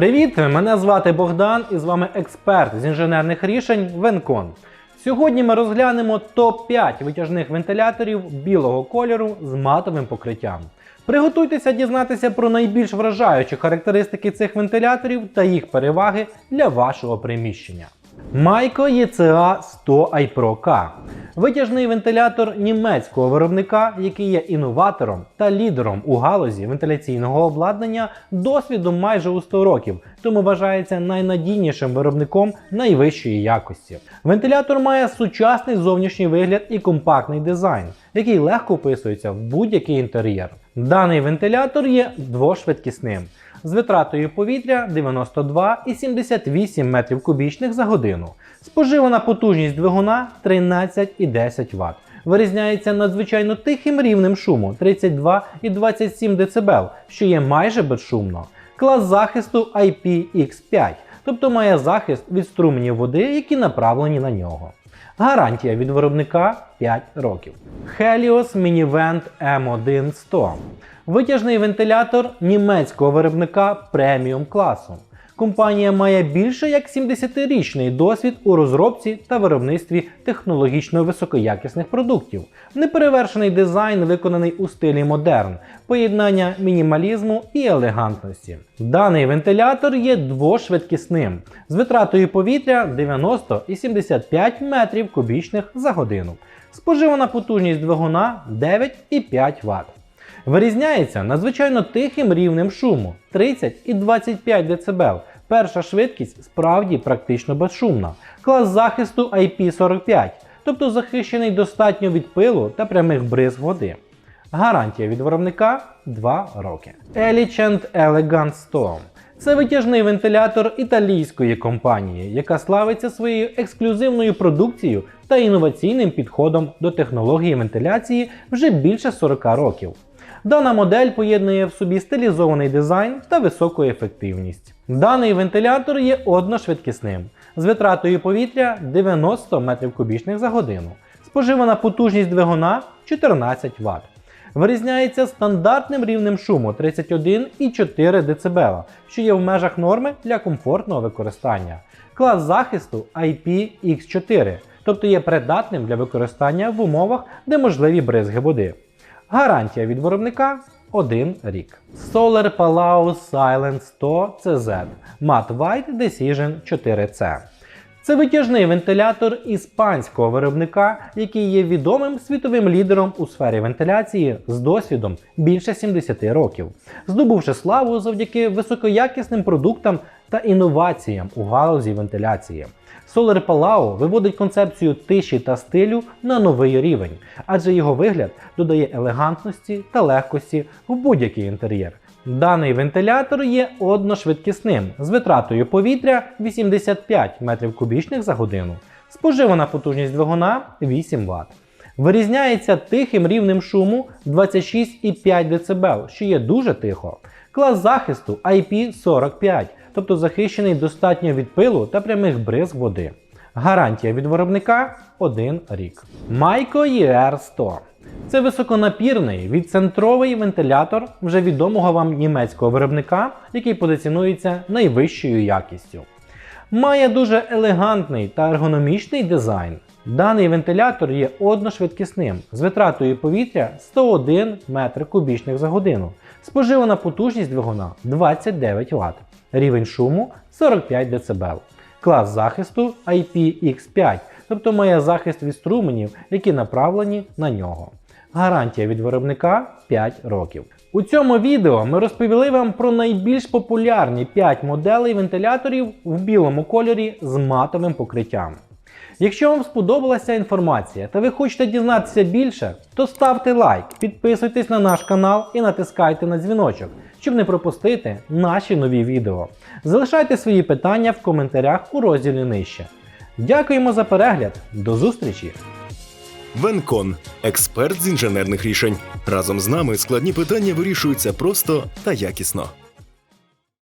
Привіт! Мене звати Богдан і з вами експерт з інженерних рішень Венкон. Сьогодні ми розглянемо топ-5 витяжних вентиляторів білого кольору з матовим покриттям. Приготуйтеся дізнатися про найбільш вражаючі характеристики цих вентиляторів та їх переваги для вашого приміщення. Майко ECA 100 iPro K витяжний вентилятор німецького виробника, який є інноватором та лідером у галузі вентиляційного обладнання досвідом майже у 100 років, тому вважається найнадійнішим виробником найвищої якості. Вентилятор має сучасний зовнішній вигляд і компактний дизайн, який легко вписується в будь-який інтер'єр. Даний вентилятор є двошвидкісним з витратою повітря 92,78 метрів кубічних за годину. Споживана потужність двигуна 13,10 Вт. Вирізняється надзвичайно тихим рівнем шуму 32,27 дБ, що є майже безшумно. Клас захисту IPX5, тобто має захист від струменів води, які направлені на нього. Гарантія від виробника 5 років. Helios Minivent M1 100 Витяжний вентилятор німецького виробника преміум класу. Компанія має більше як 70-річний досвід у розробці та виробництві технологічно високоякісних продуктів. Неперевершений дизайн виконаний у стилі модерн, поєднання мінімалізму і елегантності. Даний вентилятор є двошвидкісним з витратою повітря 90 і 75 метрів кубічних за годину. Споживана потужність двигуна 9,5 Вт. Вирізняється надзвичайно тихим рівнем шуму 30 і 25 дБ. Перша швидкість справді практично безшумна. Клас захисту IP45, тобто захищений достатньо від пилу та прямих бризг води. Гарантія від виробника 2 роки. Elegant Elegant Storm це витяжний вентилятор італійської компанії, яка славиться своєю ексклюзивною продукцією та інноваційним підходом до технології вентиляції вже більше 40 років. Дана модель поєднує в собі стилізований дизайн та високу ефективність. Даний вентилятор є одношвидкісним з витратою повітря 90 метрів кубічних за годину. Споживана потужність двигуна 14 Вт. Вирізняється стандартним рівнем шуму 31,4 дБ, що є в межах норми для комфортного використання. Клас захисту IPX4, тобто є придатним для використання в умовах, де можливі бризги води. Гарантія від виробника 1 рік. Solar Palau Silent 100 CZ Matte White Decision 4C. Це витяжний вентилятор іспанського виробника, який є відомим світовим лідером у сфері вентиляції з досвідом більше 70 років, здобувши славу завдяки високоякісним продуктам та інноваціям у галузі вентиляції. Solar Palau виводить концепцію тиші та стилю на новий рівень, адже його вигляд додає елегантності та легкості в будь-який інтер'єр. Даний вентилятор є одношвидкісним з витратою повітря 85 метрів кубічних за годину. Споживана потужність двигуна 8 Вт. Вирізняється тихим рівнем шуму 26,5 дБ, що є дуже тихо. Клас захисту IP45, тобто захищений достатньо від пилу та прямих бризг води. Гарантія від виробника 1 рік. Майко ER 100 це високонапірний відцентровий вентилятор вже відомого вам німецького виробника, який позиціонується найвищою якістю. Має дуже елегантний та ергономічний дизайн. Даний вентилятор є одношвидкісним з витратою повітря 101 метр кубічних за годину. Споживана потужність двигуна 29 Вт. Рівень шуму 45 дБ. Клас захисту IPX5, тобто має захист від струменів, які направлені на нього. Гарантія від виробника 5 років. У цьому відео ми розповіли вам про найбільш популярні 5 моделей вентиляторів в білому кольорі з матовим покриттям. Якщо вам сподобалася інформація та ви хочете дізнатися більше, то ставте лайк, підписуйтесь на наш канал і натискайте на дзвіночок, щоб не пропустити наші нові відео. Залишайте свої питання в коментарях у розділі нижче. Дякуємо за перегляд, до зустрічі! Венкон експерт з інженерних рішень. Разом з нами складні питання вирішуються просто та якісно.